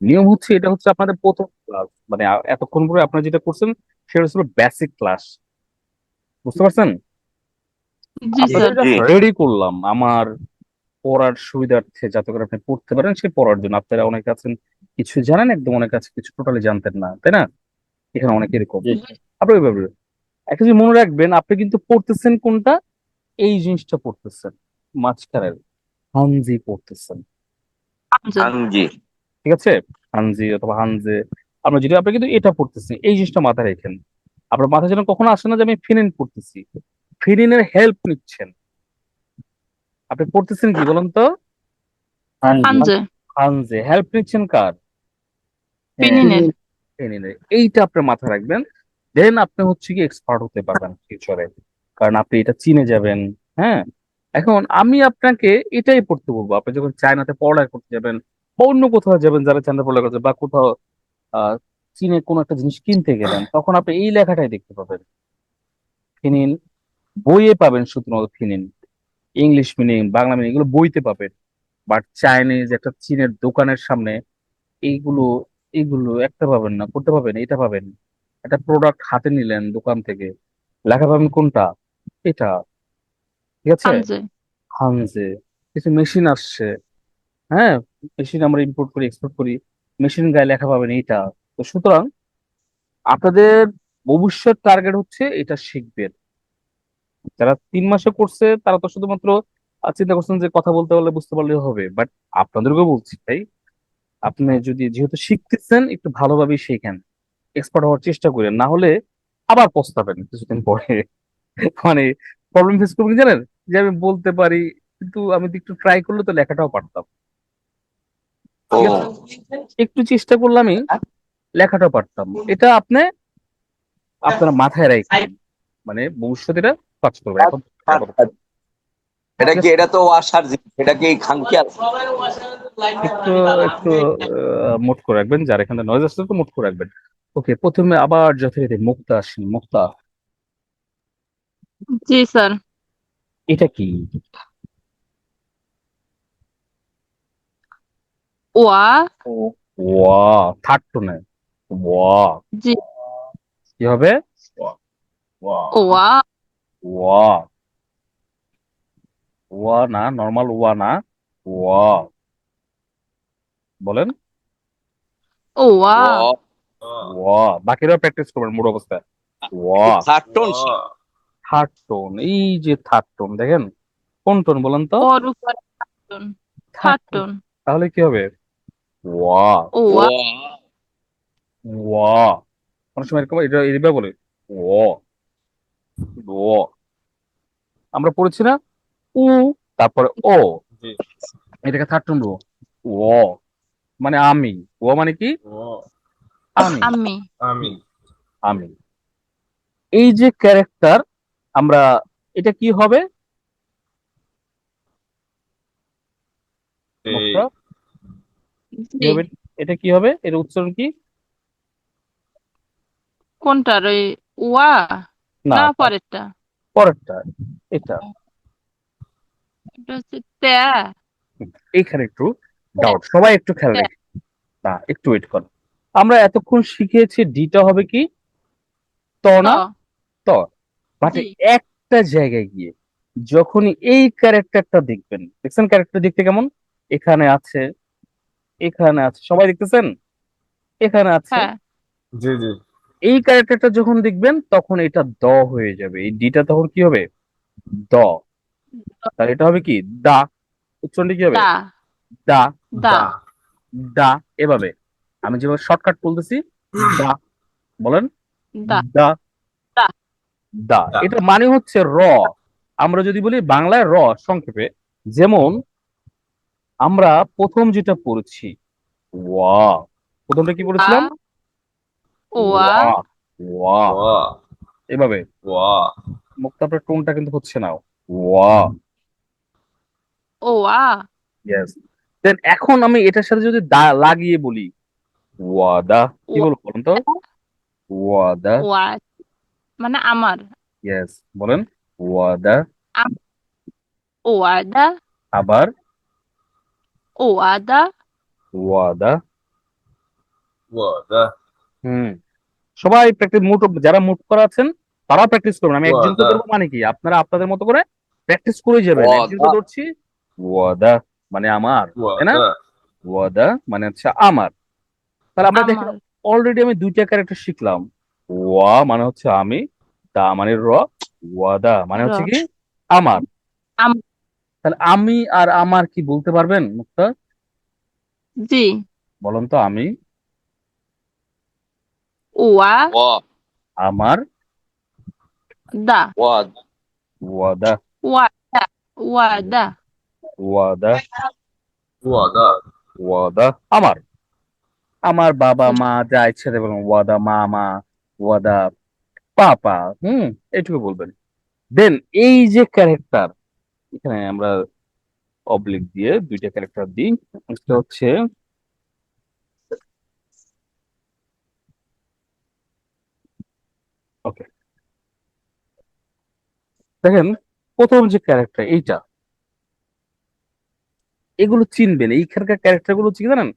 নিয়ম হচ্ছে এটা হচ্ছে আপনাদের প্রথম ক্লাস মানে এতক্ষণ পরে আপনারা যেটা করছেন সেটা ছিল বেসিক ক্লাস বুঝতে পারছেন? রেডি করলাম। আমার পড়ার সুবিধার্থে যাতে করে আপনি পড়তে পারেন সে পড়ার জন্য। আপনারা অনেকে আছেন কিছু জানেন একদম অনেক আছে কিছু টোটালি জানতেন না তাই না? এখানে অনেক এরকম। আপনি ওইভাবে একটা জিনিস মনে রাখবেন আপনি কিন্তু পড়তেছেন কোনটা? এই জিনিসটা পড়তেছেন মাঝখানের হানজি পড়তেছেন। হানজি। ঠিক আছে? হানজি অথবা হানজে আমরা যেটা আপনি কিন্তু এটা পড়তেছি এই জিনিসটা মাথায় রেখেন। আপনার মাথায় যেন কখনো আসে না যে আমি ফিনিন পড়তেছি। ফিনিনের হেল্প নিচ্ছেন। আপনি পড়তেছেন কি বলুন তো? হানজে। হেল্প নিচ্ছেন কার? ফিনিনের। এইটা আপনি মাথায় রাখবেন। দেন আপনি হচ্ছে কি এক্সপার্ট হতে পারবেন ফিউচারে কারণ আপনি এটা চিনে যাবেন হ্যাঁ? এখন আমি আপনাকে এটাই পড়তে বলব। আপনি যখন চায়নাতে পড়ালেখা করতে যাবেন বা অন্য কোথাও যাবেন যারা পড়ালেখা করছে বা কোথাও চীনে কোনো একটা জিনিস কিনতে গেলেন তখন আপনি এই লেখাটাই দেখতে পাবেন। ফিনিন বইয়ে পাবেন শুধুমাত্র ফিনিন ইংলিশ মিনিং বাংলা মিনিং এগুলো বইতে পাবেন। বাট চাইনিজ একটা চীনের দোকানের সামনে এইগুলো এইগুলো একটা পাবেন না করতে পাবেন এটা পাবেন। একটা প্রোডাক্ট হাতে নিলেন দোকান থেকে লেখা পাবেন কোনটা? এটা। ঠিক আছে? হানজে কিছু মেশিন আসছে। হ্যাঁ? মেশিন আমরা ইম্পোর্ট করি এক্সপোর্ট করি মেশিন গায়ে লেখা পাবেন এইটা। তো সুতরাং আপনাদের ভবিষ্যৎ টার্গেট হচ্ছে এটা শিখবেন যারা তিন মাসে করছে তারা তো শুধুমাত্র চিন্তা করছেন যে কথা বলতে পারলে বুঝতে পারলে হবে। বাট আপনাদেরকেও বলছি ভাই, আপনি যদি যেহেতু শিখতেছেন, একটু ভালোভাবেই শেখেন এক্সপার্ট হওয়ার চেষ্টা করেন, না হলে আবার পস্তাবেন কিছুদিন পরে। মানে প্রবলেম ফেস করবেন জানেন? যে আমি বলতে পারি, কিন্তু আমি একটু ট্রাই করলে তো লেখাটাও পারতাম। একটু চেষ্টা করলামই লেখাটা পারতাম। এটা আপনি আপনারা মাথায় রাখবেন মানে ভবিষ্যতে এটা কাজ করবে এখন এখন এটা কি এটা তো আশার এটা কি খানকিয়াল একটু একটু মোট করে রাখবেন যার এখানে নয়েজ আসছে তো মোট করে রাখবেন। ওকে প্রথমে আবার যথারীতি মুক্তা আসেন মুক্তা। জি স্যার। এটা কি? ওয়া ওয়া থার্ড টোনে ওয়া জি কি হবে? ওয়া ওয়া ওয়া না নর্মাল ওয়া না ওয়া বলেন। ওয়া ওয়া বাকিরা প্র্যাকটিস করবেন মোট অবস্থায় ওয়া থার্টন থার্ড টোন এই যে থার্ড টোন দেখেন। কোন টোন বলেন তো? ওর উপরে থার্টন থার্টন তাহলে কি হবে? ওয়া ওয়া ওয়া অনেক সময় এরকম এটা এইভাবে বলে ও। ও। আমরা পড়েছি না? উ তারপরে ও। এটাকে থার্ড টোন ও। মানে আমি। ও মানে কি? আমি। আমি। আমি। আমি। এই যে ক্যারেক্টার আমরা এটা কি হবে? কি জি হবে? এটা কি হবে? এর উচ্চারণ কি? কোনটার ওই ওয়া? না পরেরটা। পরেরটা এটা। এটা হচ্ছে ত্যা। এইখানে একটু ডাউট সবাই একটু খেয়াল। রাখি। না একটু ওয়েট কর। আমরা এতক্ষণ শিখেছি ডিটা হবে কি? ত না? ত। জি। একটা জায়গায় গিয়ে যখনই এই ক্যারেক্টারটা দেখবেন দেখছেন ক্যারেক্টার দেখতে কেমন? এখানে আছে এখানে আছে। সবাই দেখতেছেন? এখানে আছে। হ্যাঁ। জি জি। এই ক্যারেক্টারটা যখন দেখবেন তখন এটা দ হয়ে যাবে। এই ডিটা তখন কি হবে? দ। তাহলে এটা হবে কি? দা। উচ্চারণটা কি হবে? দা। দা। দা। দা। এভাবে। আমি যেভাবে শর্টকাট বলতেছি দা। বলেন? দা। দা। দা। এটা মানে হচ্ছে র। আমরা যদি বলি বাংলায় র সংক্ষেপে যেমন আমরা প্রথম যেটা পড়েছি ওয়া। প্রথমটা কি পড়েছিলাম? ওয়া ওয়া। ওয়া। এভাবে। ওয়া। মুক্ত আপনার টোনটা কিন্তু হচ্ছে না। ওয়া। ওয়া ইয়েস দেন এখন আমি এটার সাথে যদি দা লাগিয়ে বলি ওয়াদা কি বলব বলুন তো? ওয়াদা। ওয়া। মানে আমার। ইয়েস বলেন। ওয়াদা। ওয়াদা। আবার? ওয়াদা ওয়াদা ওয়াদা হুম। সবাই প্র্যাকটিস মুট যারা মুট করা আছেন তারা প্র্যাকটিস করবেন। আমি একজন তো মানে কি? আপনারা আপনাদের মতো করে প্র্যাকটিস করে যাবেন। একজন তো ধরছি ওয়াদা মানে আমার তাই না? ওয়াদা মানে হচ্ছে আমার। তাহলে আমরা দেখি অলরেডি আমি দুইটা ক্যারেক্টার শিখলাম। ওয়া মানে হচ্ছে আমি দা মানে র ওয়াদা মানে হচ্ছে কি? আমার। তাহলে আমি আর আমার কি বলতে পারবেন মুক্তার? জি। বলুন তো আমি। ওয়া। আমার। দা। ওয়াদা। ওয়াদা। ওয়াদা। ওয়াদা। ওয়াদা। ওয়াদা। আমার। আমার বাবা মা যা ইচ্ছা দেবেন ওয়াদা মামা ওয়াদা পাপা হুম এটুকু বলবেন। দেন এই যে ক্যারেক্টার এখানে আমরা অবলিক দিয়ে দুইটা ক্যারেক্টার দিই। একটা হচ্ছে ওকে দেখেন, প্রথম যে ক্যারেক্টার এইটা। এগুলো চিনবেন, এইখানকার ক্যারেক্টারগুলো কি জানেন?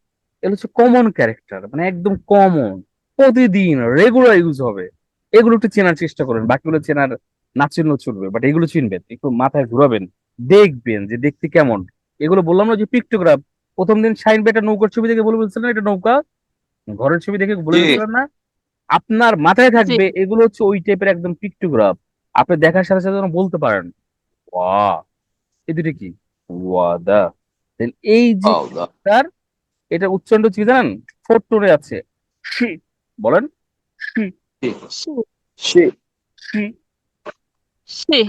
এগুলো হচ্ছে কমন ক্যারেক্টার মানে একদম কমন প্রতিদিন রেগুলার ইউজ হবে। এগুলো একটু চেনার চেষ্টা করেন বাকিগুলো চেনার না চিনলেও চলবে বাট এগুলো চিনবেন, একটু মাথায় ঘুরাবেন। দেখবেন যে দেখতে কেমন। এগুলো বললাম না যে পিক্টোগ্রাফ প্রথম দিন সাইন বেটা নৌকার ছবি দেখে বলে বলছিলেন এটা নৌকা? ঘরের ছবি দেখে বলে বলছিলেন না? আপনার মাথায় থাকবে এগুলো হচ্ছে ওই টাইপের একদম পিক্টোগ্রাফ আপনি দেখার সাথে সাথে বলতে পারেন। ওয়া এই দুটো কি? ওয়াদা! দেন এই যে তার এটা উচ্চারণ হচ্ছে জানেন? ফোর টোনে আছে। শি বলেন? She. She she. She.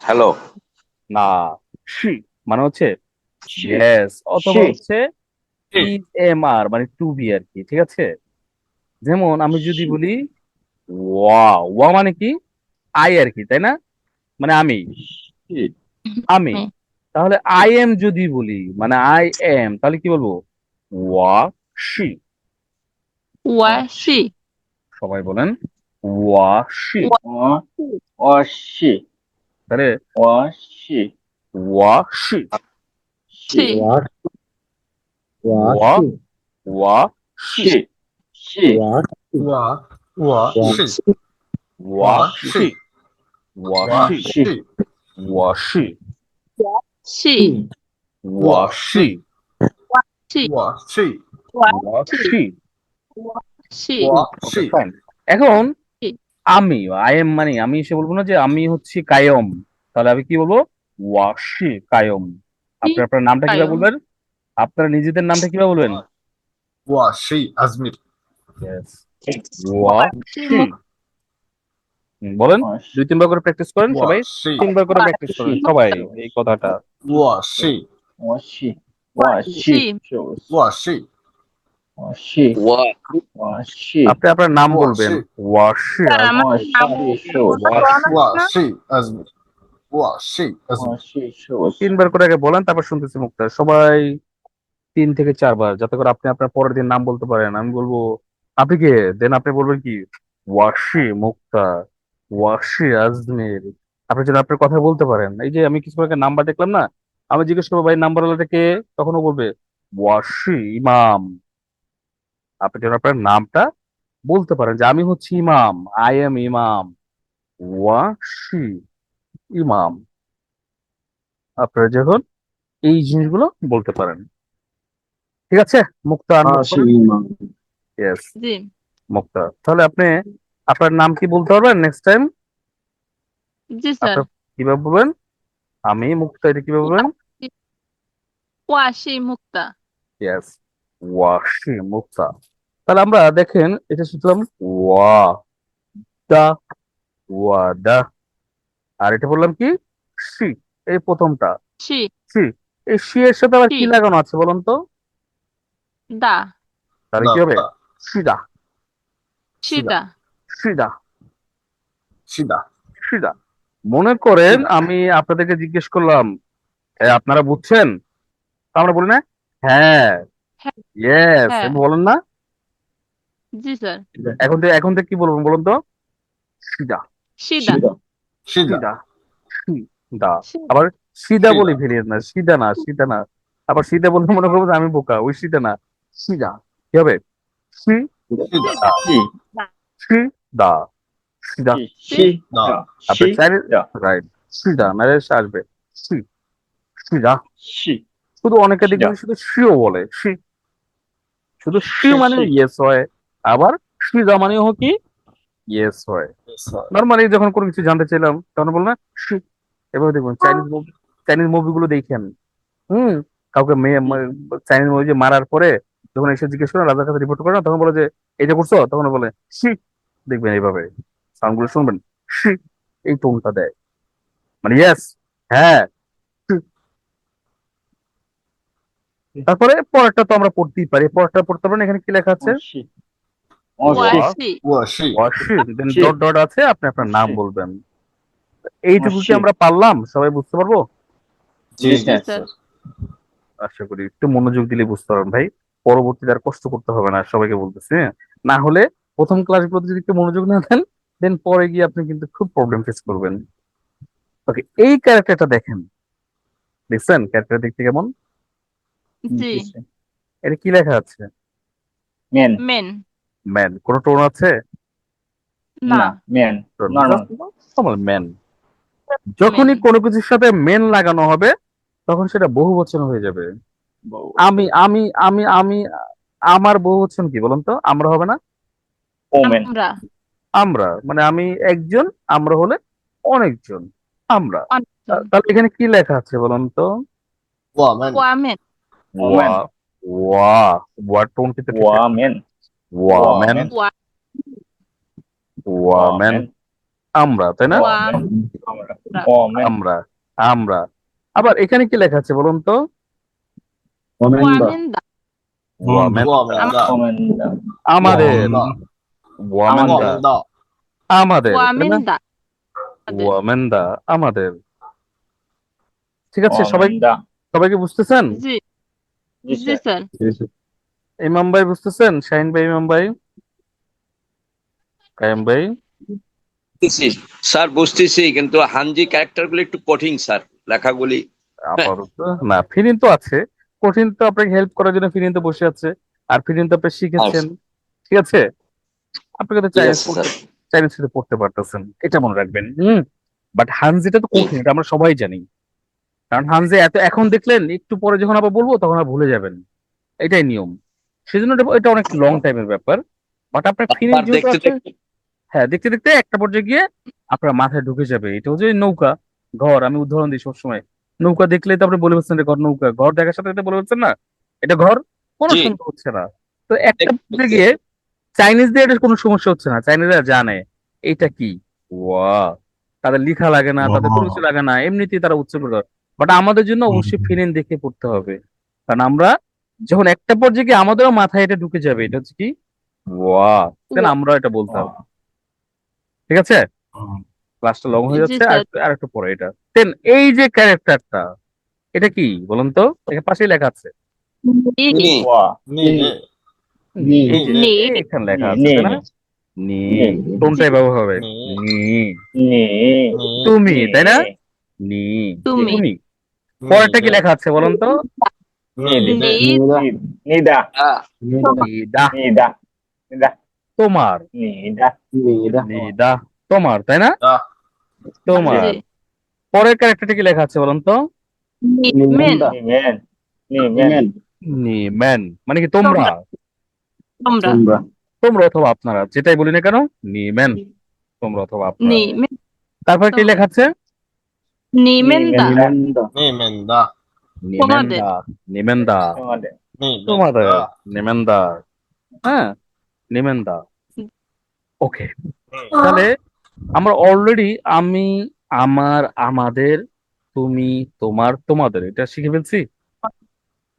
Hello না। শি মানে হচ্ছে ইয়েস অথবা হচ্ছে মানে টু বি আর কি ঠিক আছে? যেমন আমি যদি বলি ওয়া ওয়া মানে কি? আই আর কি তাই না? মানে আমি। আমি। তাহলে আই এম যদি বলি মানে আই এম তাহলে কি বলব? ওয়া শি ওয়া শি সবাই বলেন ওয়া শি ওয়া শি 我我是 তাহলে 我是 ওয়া শি 是我我我ওয়া শি 是是我我我是 ওয়া শি ওয়া 我 শি 是 ওয়া শি 是 ওয়া শি 是我是 ওয়া শি 是 我是 Fine. এখন কি? আমি আই এম মানে আমি এসে বলব না যে আমি হচ্ছি কায়ম। তাহলে আমি কি বলব? ওয়াশি কায়ম। আপনি আপনার নামটা কীভাবে বলবেন? আপনার নিজেদের নামটা কীভাবে বলবেন? ওয়াশি আজমির। বলেন দুই তিনবার করে প্র্যাকটিস করেন সবাই। তিনবার করে প্র্যাকটিস করেন সবাই এই কথাটা। ওয়াশি ওয়াশি ওয়াশি ওয়াশি আপনি আপনার নাম বলবেন ওয়াশি তিনবার করে আগে বলেন তারপর শুনতেছি মুক্তার সবাই তিন থেকে চারবার যাতে করে আপনি আপনার পরের দিন নাম বলতে পারেন। আমি বলব আপনি কে? দেন আপনি বলবেন কি? ওয়াশি মুক্তা। ওয়াশি আজমির। আপনি যেন আপনার কথা বলতে পারেন। এই যে আমি কিছু আগে নাম্বার দেখলাম না আমি জিজ্ঞেস করব ভাই নাম্বার ওয়ালাটা কে? ও বলবে ওয়াশি ইমাম। আপনি যেন আপনার নামটা বলতে পারেন যে আমি হচ্ছি ইমাম আই এম ইমাম ওয়া শি ইমাম। আপনারা যখন এই জিনিসগুলো বলতে পারেন। ঠিক আছে? মুক্তা মুক্তা তাহলে আপনি আপনার নাম কি বলতে পারবেন নেক্সট টাইম কীভাবে বলবেন আমি মুক্তা এটা কীভাবে বলবেন ওয়াশি মুক্তা। ইয়েস ওয়াশি মুক্তা। তাহলে আমরা দেখেন এটা শুনলাম ওয়া দা ওয়া দা। আর এটা বললাম কি? সি এই প্রথমটা। সি সি এই সি এর সাথে আবার কি লাগানো আছে বলুন তো? দা। তাহলে কি হবে? সিদা সিদা সিদা সিদা সিদা মনে করেন আমি আপনাদেরকে জিজ্ঞেস করলাম আপনারা বুঝছেন? আমরা বলি না? হ্যাঁ।, হ্যাঁ।, হ্যাঁ। বলেন না? জি স্যার। এখন থেকে এখন থেকে কি বলব বলুন তো? সিদা সিদা সিদা সিদা আবার সিদা বলি ভেরিয়েন্ট না সিদা না সিদা না। আবার সিদা বলতে মনে করব আমি বোকা ওই সিদা না। সিদা কি হবে? শুধু অনেকে মানে দেখবেন শুধু শিও বলে শি শুধু সি মানে ইয়েস হয়। আবার সিদা মানে হোক কি? ইয়েস হয়। নর্মালি যখন কোনো কিছু জানতে চাইলাম তখন বললাম না এভাবে দেখবেন চাইনিজ মুভি চাইনিজ মুভিগুলো দেখেন হুম। কাউকে মেয়ে চাইনিজ মুভি যে মারার পরে যখন এসে জিজ্ঞেস করে রাজার কাছে রিপোর্ট করে না তখন বলে যে এটা করছ? তখন বলে সি দেখবেন এইভাবে। সাউন্ডগুলো শুনবেন সি এই টোনটা দেয়। মানে ইয়েস হ্যাঁ তারপরে পরেরটা তো আমরা পড়তেই পারি। পরেরটা পড়তে পারেন এখানে কি লেখা আছে? দেন ডট ডট আছে আপনি আপনার নাম বলবেন। এইটুকু কি. আমরা পারলাম সবাই বুঝতে পারব? জি স্যার। স্যার। আশা করি একটু মনোযোগ দিলে বুঝতে পারবেন ভাই। পরবর্তীতে আর কষ্ট করতে হবে না সবাইকে বলতেছি হ্যাঁ? না হলে প্রথম ক্লাসগুলোতে যদি একটু মনোযোগ না দেন দেন পরে গিয়ে আপনি কিন্তু খুব প্রবলেম ফেস করবেন। ওকে এই ক্যারেক্টারটা দেখেন। দেখছেন? ক্যারেক্টার দেখতে কেমন? জি। এটা কি লেখা আছে? মেন। মেন। ম্যান। কোনো টোন আছে? না না নর্মাল। ম্যান। যখনই কোনো কিছুর সাথে মেন লাগানো হবে তখন সেটা বহু বচন হয়ে যাবে। আমি আমি আমি আমি আমার বহু বচন কি বলুন তো? আমরা হবে না? আমরা। আমরা। মানে আমি একজন আমরা হলে অনেকজন। আমরা। তাহলে এখানে কি লেখা আছে বলুন তো? ওয়া ওয়া ওয়া ওয়া টোন কিন্তু ওয়া ম্যান Woman. ওয়া ওয়া ম্যান আমরা তাই না? আমরা আমরা আবার এখানে কি লেখা আছে বলুন তো? ওয়ামেন আমাদের. আমাদের ওয়ামেন ওয়ামেন আমাদের। ঠিক আছে সবাই সবাইকে বুঝতেছেন? জি। জি জি স্যার। স্যার। ইমাম ভাই বুঝতেছেন? শাহিন ভাই ইমাম ভাই? কায়েম ভাই? স্যার বুঝতেছি কিন্তু হানজি ক্যারেক্টারগুলো একটু কঠিন স্যার লেখাগুলি। আপাতত না ফিরিন তো আছে। কঠিন তো আপনাকে হেল্প করার জন্য ফিরিন তো বসে আছে। আর ফিরিন তো আপনি শিখেছেন। ঠিক আছে? আপনাকে তো চাইনিজ sir. চাইনিজ পড়তে পারতেছেন। এটা মনে রাখবেন হুম? বাট হানজিটা তো কঠিন এটা আমরা সবাই জানি। কারণ হানজি এত এখন দেখলেন একটু পরে যখন আবার বলব তখন আর ভুলে যাবেন। এটাই নিয়ম। সেজন্য এটা- এটা অনেক লং টাইমের ব্যাপার। বাট আপনার আর যেহেতু দেখতে হ্যাঁ দেখতে দেখতে একটা পর্যায়ে গিয়ে আপনার মাথায় ঢুকে যাবে। এটা হচ্ছে নৌকা ঘর। আমি উদাহরণ দিই সবসময়। নৌকা দেখলে তো আপনি বলে বলছেন ঘর নৌকা। ঘর দেখার সাথে সাথে বলে বলছেন না এটা ঘর? কোনো। সমস্যা হচ্ছে না। তো একটা পর্যায়ে গিয়ে চাইনিজদের এটা কোনো সমস্যা হচ্ছে না। চাইনিজরা জানে এটা কি? ওয়া তাদের লিখা লাগে না তাদের কোনো কিছু লাগে না। এমনিতেই তারা উচ্চ করে বাট আমাদের জন্য অবশ্যই ফিরেন দেখে পড়তে হবে। কারণ আমরা যখন একটা পর্যায়ে কি আমাদেরও মাথায় এটা ঢুকে যাবে? এটা হচ্ছে কি? ওয়া দেন আমরা এটা বলতাম ঠিক আছে? ক্লাসটা লং হয়ে যাচ্ছে। আর আর একটু পরে এটা। দেন এই যে ক্যারেক্টারটা এটা কি? বলুন তো এখানে পাশেই লেখা আছে। এখানে লেখা আছে না? নি। কোনটাই ব্যবহার হবে? নি। তুমি তাই না? নি। তুমি। তুমি। পরেরটা কি লেখা আছে বলুন তো? নিদা নিদা নিদা নিদা তোমার নিদা নিদা তোমার তাই না? তোমার পরের ক্যারেক্টারটা কি লেখা আছে বলুন তো? মেন নিমেন নিমেন মানে কি তোমরা? তোমরা। তোমরা। অথবা আপনারা যেটাই বলি না কেন নিম্যান তোমরা অথবা আপনারা। নি তারপর কি লেখা আছে? নিমেন দা নি মেন দা তোমাদের। নিমেন্দা নিমেন্দা তোমাদের নিমেন্দা হ্যাঁ নিমেন্দা ওকে তাহলে আমরা অলরেডি আমি আমার আমাদের তুমি তোমার তোমাদের এটা শিখে ফেলছি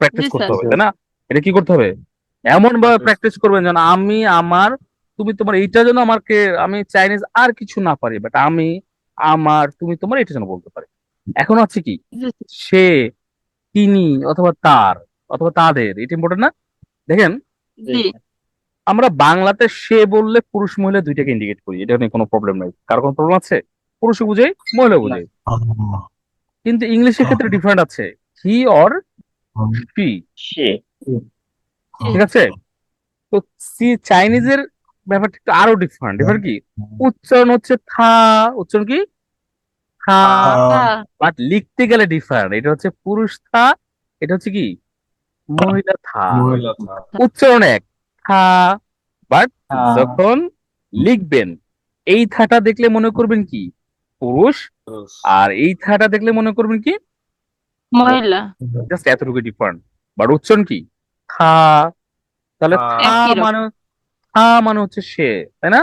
প্র্যাকটিস করতে হবে তাই না এটা কি করতে হবে এমন ভাবে প্র্যাকটিস করবেন যেন আমি আমার তুমি তোমার এইটা যেন আমাকে আমি চাইনিজ আর কিছু না পারি বাট আমি আমার তুমি তোমার এটা যেন বলতে পারি এখন আছে কি সে তিনি অথবা তার অথবা তাদের এটা ইম্পর্টেন্ট না? দেখেন আমরা বাংলাতে সে বললে পুরুষ মহিলা দুইটাকে ইন্ডিকেট করি এটা নিয়ে কোনো প্রবলেম নাই। কার কোনো প্রবলেম আছে? পুরুষ বুঝে মহিলা বুঝে। কিন্তু ইংলিশের ক্ষেত্রে ডিফারেন্ট আছে। হি অর শি সে। ঠিক আছে? তো সি চাইনিজের ব্যাপারটা একটু আরও ডিফারেন্ট এবার কি? উচ্চারণ হচ্ছে থা উচ্চারণ কি? থা থা বাট লিখতে গেলে ডিফারেন্ট এটা হচ্ছে পুরুষ থা এটা হচ্ছে কি? মহিলা থা। উচ্চারণ এক। থা। বাট যখন লিখবেন এই থাটা দেখলে মনে করবেন কি? পুরুষ। আর এই থাটা দেখলে মনে করবেন কি? মহিলা। জাস্ট এতটুকু ডিফারেন্ট বাট উচ্চারণ কি? থা। তাহলে থা। মানে থা মানে হচ্ছে সে তাই না?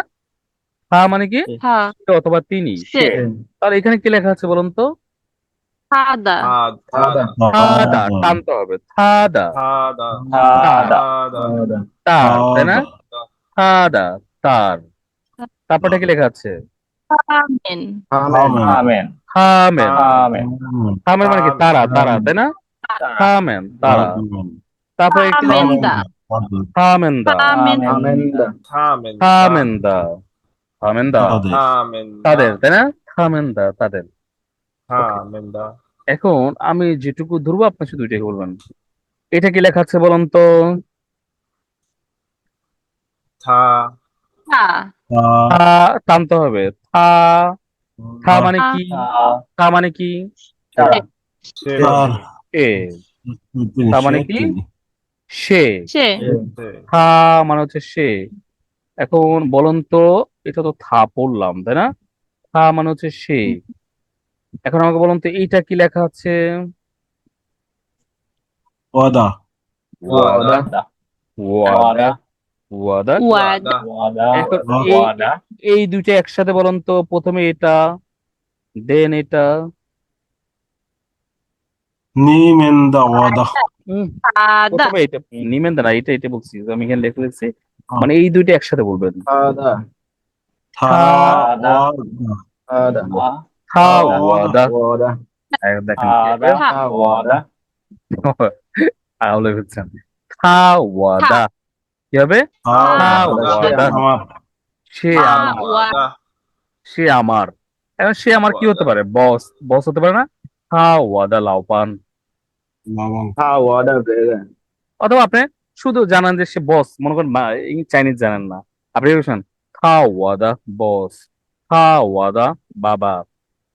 থা মানে কি? সে অথবা তিনি সে। তাহলে এখানে কি লেখা আছে বলুন তো? থাদা। থাদা। থাদা হবে। থাদা। তার তাই না? থাদা তার। তারপরটা কি লেখা আছে? হামেন। হামেন। মানে কি? তারা তারা তাই না? হামেন তারা। তারপরে একটু আমেন্দা হামেন্দা। হামেন্দা। হামেন্দা। থামেন্দা তাদের তাই না? হামেন্দা তাদের থামেন্দা এখন আমি যেটুকু ধরবো আপনি শুধু দুইটাই বলবেন। এটা কি লেখা আছে বলুন তো? থা। টানতে হবে। থা। থা মানে কি? থা। মানে কি? এ। থা মানে কি? সে। সে। থা মানে হচ্ছে সে। এখন বলুন তো এটা তো থা পড়লাম তাই না? থা মানে হচ্ছে সে। এখন আমাকে বলুন তো এইটা কি লেখা আছে? ওয়াদা। ওয়াদা। ওয়াদা। ওয়াদা। ওয়াদা। এই দুইটা একসাথে বলুন তো প্রথমে এটা দেন এটা। নিমেন্দা ওয়াদা। হুম, প্রথমে এটা নিমেন না এটা এটা বলছি আমি এখানে লিখে লিখছি মানে এই দুইটা একসাথে বলবেন। কি। হবে? সে আমার। সে আমার। এখন সে আমার কি হতে পারে? বস। বস হতে পারে না? থা ওয়াদা লাউপান অথবা আপনি শুধু জানান যে সে বস মনে করেন চাইনিজ জানেন না। আপনি বলছেন? থা ওয়াদা বস থা ওয়াদা বাবা।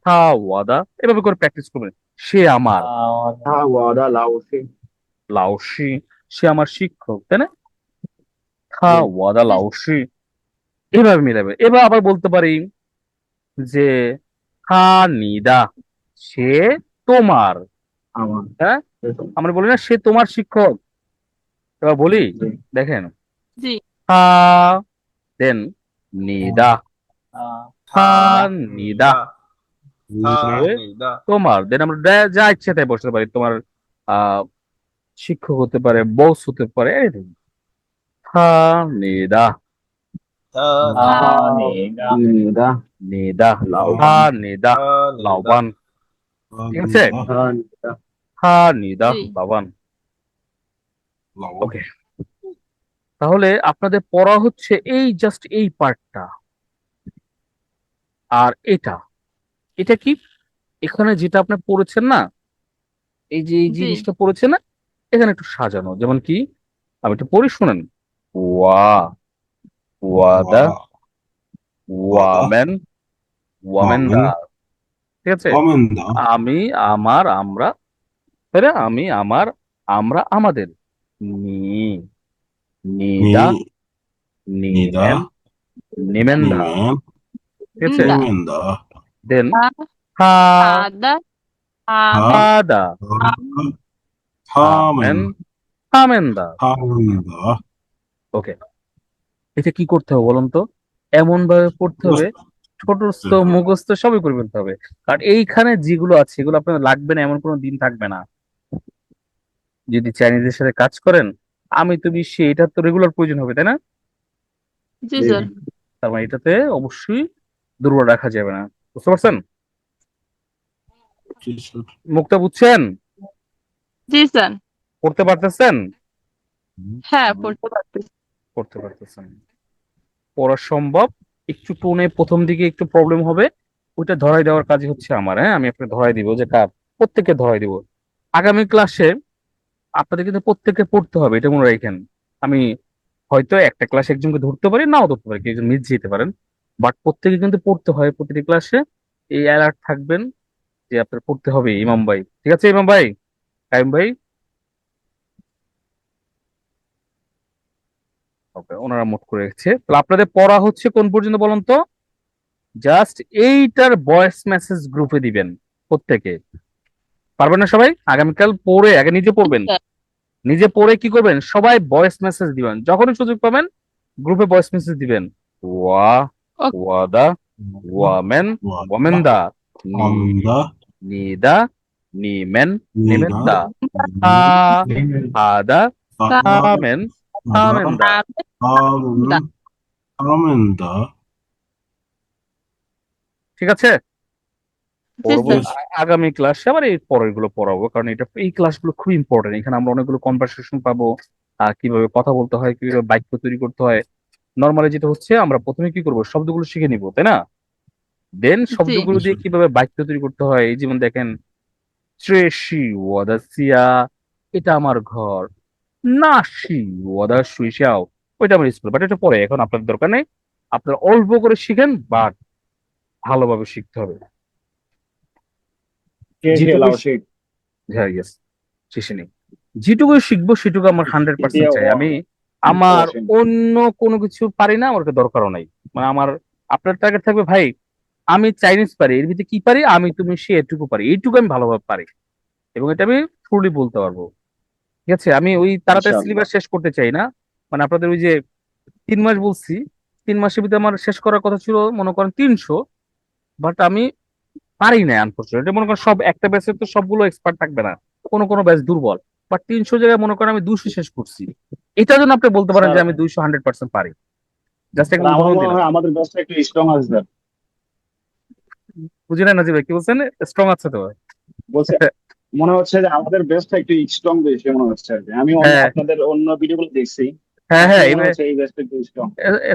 থা ওয়াদা। এভাবে করে প্র্যাকটিস করবেন। সে আমার। লাউসি। লাউসি? সে আমার শিক্ষক তাই না? থা ওয়াদা লাউসি। এভাবে মিলাবে। এবার আবার বলতে পারি যে হা নিদা সে তোমার। আমার। হ্যাঁ? আমরা বলি না সে তোমার শিক্ষক। এবার বলি? দেখেন। জি। হা দেন নিদা। হা নিদা। তোমার দেন আমরা যা- ইচ্ছে তাই বসতে পারি। তোমার শিক্ষক হতে পারে বস হতে পারে এনিথিং হা নিদা। নিদা। নিদা। হা নিদা। লাউবান ঠিক আছে? হা নিদা। লাউবান ওকে তাহলে আপনাদের পড়া হচ্ছে এই জাস্ট এই পার্টটা আর এটা। এটা কি? এখানে যেটা আপনি পড়েছেন না এই যে এই জিনিসটা পড়েছেন না এখানে একটু সাজানো। যেমন কি? আমি একটু পড়ি শুনেন। ওয়া ওয়া দা ওয়ামেন ওয়ামেনদা ঠিক আছে? আমি আমার আমরা তাই না? আমি আমার আমরা আমাদের। নি নিদা নি নিদা নিমেন্দা ঠিক আছে ওকে এটা কি করতে হবে বলুন তো? এমন ভাবে পড়তে হবে ছোটস্থ মুখস্থ সবই করে ফেলতে হবে। কারণ এইখানে যেগুলো আছে এগুলো আপনার লাগবে না এমন কোনো দিন থাকবে না। যদি চাইনিজের সাথে কাজ করেন আমি তুমি সে এটা তো রেগুলার প্রয়োজন হবে তাই না? জি স্যার। তার মানে এটাতে অবশ্যই দুর্বল রাখা যাবে না। বুঝতে পারছেন? মুখটা বুঝছেন? জি স্যার। পড়তে পারতেছেন? হ্যাঁ পড়তে পারতেছি। পড়তে পারতেছেন। পড়া সম্ভব। একটু টোনে প্রথম দিকে একটু প্রবলেম হবে। ওইটা ধরাই দেওয়ার কাজই হচ্ছে আমার হ্যাঁ? আমি আপনাকে ধরাই দিব যে কার? প্রত্যেককে ধরাই দিব। আগামী ক্লাসে আপনাদের কিন্তু প্রত্যেককে পড়তে হবে, এটা মনে রাখেন। আমি হয়তো একটা ক্লাসে একজনকে ধরতে পারি, নাও ধরতে পারি একজন মিস যেতে পারেন। বাট প্রত্যেকে কিন্তু পড়তে হয়, প্রতিটি ক্লাসে এই অ্যালার্ট থাকবেন যে আপনার পড়তে হবে, ইমাম ভাই। ঠিক আছে, ইমাম ভাই? কাইম ভাই? ওনারা মোট করে রেখেছে। আপনাদের পড়া হচ্ছে কোন পর্যন্ত বলুন তো? জাস্ট এইটার ভয়েস মেসেজ গ্রুপে দিবেন, প্রত্যেকে। পারবেন না সবাই আগামীকাল পড়ে আগে নিজে পড়বেন হ্যাঁ। নিজে পড়ে কি করবেন সবাই ভয়েস মেসেজ দিবেন যখনই সুযোগ পাবেন গ্রুপে ভয়েস মেসেজ দিবেন ওয়া. ওয়াদা ওয়ামেন ওয়ামেন্দা Amda. নিদা নিমেন নিমেন্দা Nida. আ আদা আমেন আমেন্দা Amen. Amenda. ঠিক আছে আ- আগামী ক্লাসে আবার এই পরেরগুলো পড়াবো কারণ এটা এই ক্লাসগুলো খুব ইম্পর্টেন্ট এখানে আমরা অনেকগুলো কনভারসেশন পাবো কীভাবে কথা বলতে হয় কীভাবে বাক্য তৈরি করতে হয়। নর্মালি যেটা হচ্ছে আমরা প্রথমে কি করব? শব্দগুলো শিখে নিব তাই না? দেন শব্দগুলো দিয়ে কীভাবে বাক্য তৈরি করতে হয়? এই যেমন দেখেন ট্রেশি ওয়াদাসিয়া এটা আমার ঘর। নাসি ওয়াদা সুইসাও ওইটা আমার স্কুল বাট এটা পরে এখন আপনার দরকার নেই। আপনারা অল্প করে শিখেন বাট ভালোভাবে শিখতে হবে। হ্যাঁ ইয়েস শেষে নেই। যেটুকু শিখব সেটুকু আমার হান্ড্রেড পার্সেন্ট চাই। আমি আমার অন্য কোনো কিছু পারি না আমার দরকারও নাই। মানে আমার আপনার টার্গেট থাকবে ভাই আমি চাইনিজ পারি এর ভিতরে কি পারি? আমি তুমি সে এটুকু পারি। এইটুকু আমি ভালোভাবে পারি। এবং এটা আমি ফুলি বলতে পারব। ঠিক আছে? আমি ওই তাড়াতাড়ি। সিলেবাস শেষ করতে চাই না। মানে আপনাদের ওই যে তিন মাস বলছি তিন মাসের ভিতরে আমার শেষ করার কথা ছিল মনে করেন তিনশো। বাট আমি পারি না আনফর্চুনেটলি মনে করেন সব একটা ব্যাচের তো সবগুলো এক্সপার্ট থাকবে না। কোনো কোনো ব্যাচ দুর্বল। বা তিনশো জায়গায় মনে করেন আমি দুশো শেষ করছি। এটার জন্য আপনি বলতে পারেন যে আমি দুইশো হান্ড্রেড পার্সেন্ট পারি। জাস্ট একটা আমাদের ব্যাচটা একটু স্ট্রং আছে স্যার বুঝি না নাজিব ভাই কি বলছেন? স্ট্রং আছে তো। বলছে মনে হচ্ছে যে আমাদের বেসটা একটু স্ট্রং বেশি মনে হচ্ছে কি। আমি হ্যাঁ। আপনাদের অন্য ভিডিওগুলো দেখছি। হ্যাঁ হ্যাঁ এই বেসটা একটু স্ট্রং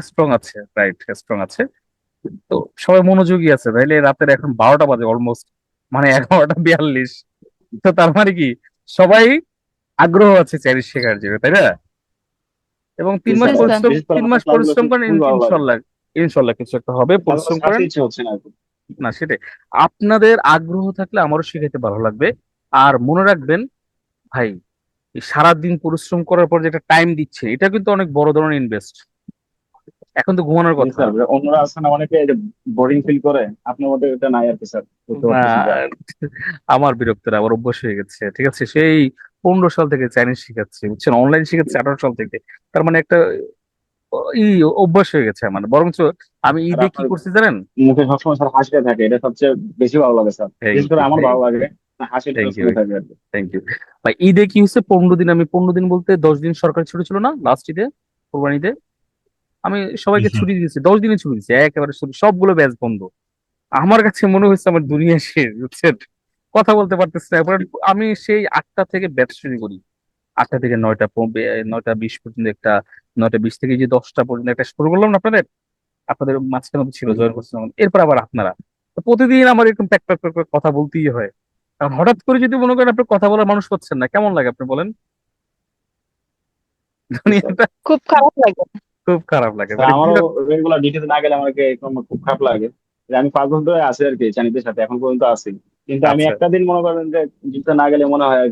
স্ট্রং আছে রাইট স্ট্রং আছে। তো সবাই মনোযোগী আছে তাইলে রাতের এখন বারোটা বাজে অলমোস্ট মানে এগারোটা বিয়াল্লিশ। তো তার মানে কি সবাই আগ্রহ আছে চাইনিজ শেখার জন্য তাই না? এবং তিন মাস পরিশ্রম তিন মাস পরিশ্রম করেন। ইনশাল্লাহ ইনশাল্লাহ কিছু একটা হবে পরিশ্রম করেন। না সেটাই। আপনাদের আগ্রহ থাকলে আমারও শেখাতে ভালো লাগবে। আর মনে রাখবেন ভাই সারাদিন পরিশ্রম করার পর যেটা টাইম দিচ্ছে এটা কিন্তু অনেক বড় ধরনের ইনভেস্ট এখন তো ঘুমানোর কথা। স্যার অন্যরা আছে না অনেকে বোরিং ফিল করে আপনার মধ্যে এটা নাই আর কি স্যার। আমার বিরক্তরা আবার অভ্যাস হয়ে গেছে ঠিক আছে? সেই পনেরো সাল থেকে চাইনিজ শিখাচ্ছি বুঝছেন? অনলাইন শিখাচ্ছি আঠারো সাল থেকে। তার মানে একটা ই অভ্যাস হয়ে গেছে আমার। বরঞ্চ আমি ঈদে কি করছি জানেন? মুখে সবসময় স্যার হাসিটা থাকে এটা সবচেয়ে বেশি ভালো লাগে স্যার। বিশেষ করে আমার ভালো লাগে। থ্যাংক ইউ ভাই ঈদে কি হচ্ছে পনেরো দিন আমি পনেরো দিন বলতে দশ দিন সরকারি ছুটি ছিল না লাস্ট ঈদে কোরবানিতে? আমি সবাইকে ছুটি দিয়েছি দশ দিনে ছুটি দিয়েছি একেবারে ছুটি সবগুলো ব্যাচ বন্ধ। আমার কাছে মনে হচ্ছে আমার দুনিয়া শেষ বুঝছেন? কথা বলতে পারতেছি না আমি সেই আটটা থেকে ব্যাচ শুরু করি। আটটা থেকে নয়টা নয়টা বিশ পর্যন্ত একটা নয়টা বিশ থেকে যে দশটা পর্যন্ত একটা শুরু করলাম না আপনাদের? আপনাদের মাঝখানে ছিল জয়েন করছিলাম। এরপর আবার আপনারা। তো প্রতিদিন আমার এরকম প্যাক প্যাক প্যাক কথা বলতেই হয়। কারণ হঠাৎ করে যদি মনে করেন আপনি কথা বলার মানুষ পাচ্ছেন না কেমন লাগে আপনি বলেন? দুনিয়াটা খুব খারাপ লাগে। খুব খারাপ লাগে। মানে আমারও রেগুলার ডিটেলস না গেলে আমাকে খুব খারাপ লাগে। আমি পাঁচ বছর ধরে আছি আর কি চাইনিজদের সাথে এখন পর্যন্ত আছি। কিন্তু আমি আচ্ছা। একটা দিন মনে করেন যে জিততে না গেলে মনে হয়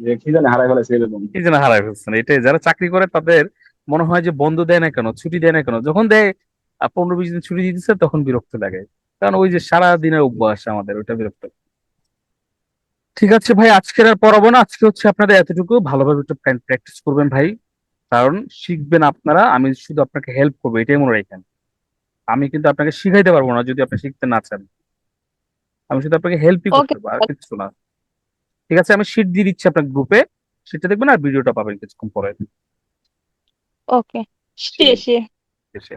যে কি জানি হারাই ফেলেছে এরকম। এই যে না হারাই ফেলছেন এটাই। যারা চাকরি করে তাদের মনে হয় যে বন্ধ দেয় না কেন ছুটি দেয় না কেন। যখন দেয় পনেরো বিশ দিন ছুটি দিতেছে তখন বিরক্ত লাগে। কারণ ওই যে সারা দিনের অভ্যাস আমাদের ওইটা বিরক্ত। ঠিক আছে ভাই আজকের আর পড়াবো না। আজকে হচ্ছে আপনাদের এতটুকু। ভালোভাবে একটু প্র্যাকটিস করবেন ভাই। কারণ শিখবেন আপনারা আমি শুধু আপনাকে হেল্প করব এটাই মনে রাখেন। আমি কিন্তু আপনাকে শিখাইতে পারব না যদি আপনি শিখতে না চান। আমি শুধু আপনাকে হেল্পই করতে পারব আর কিছু না। ঠিক আছে আমি শিট দিয়ে দিচ্ছি আপনার গ্রুপে সেটা দেখবেন আর ভিডিওটা পাবেন কিছুক্ষণ পরে। ওকে শেষে এসে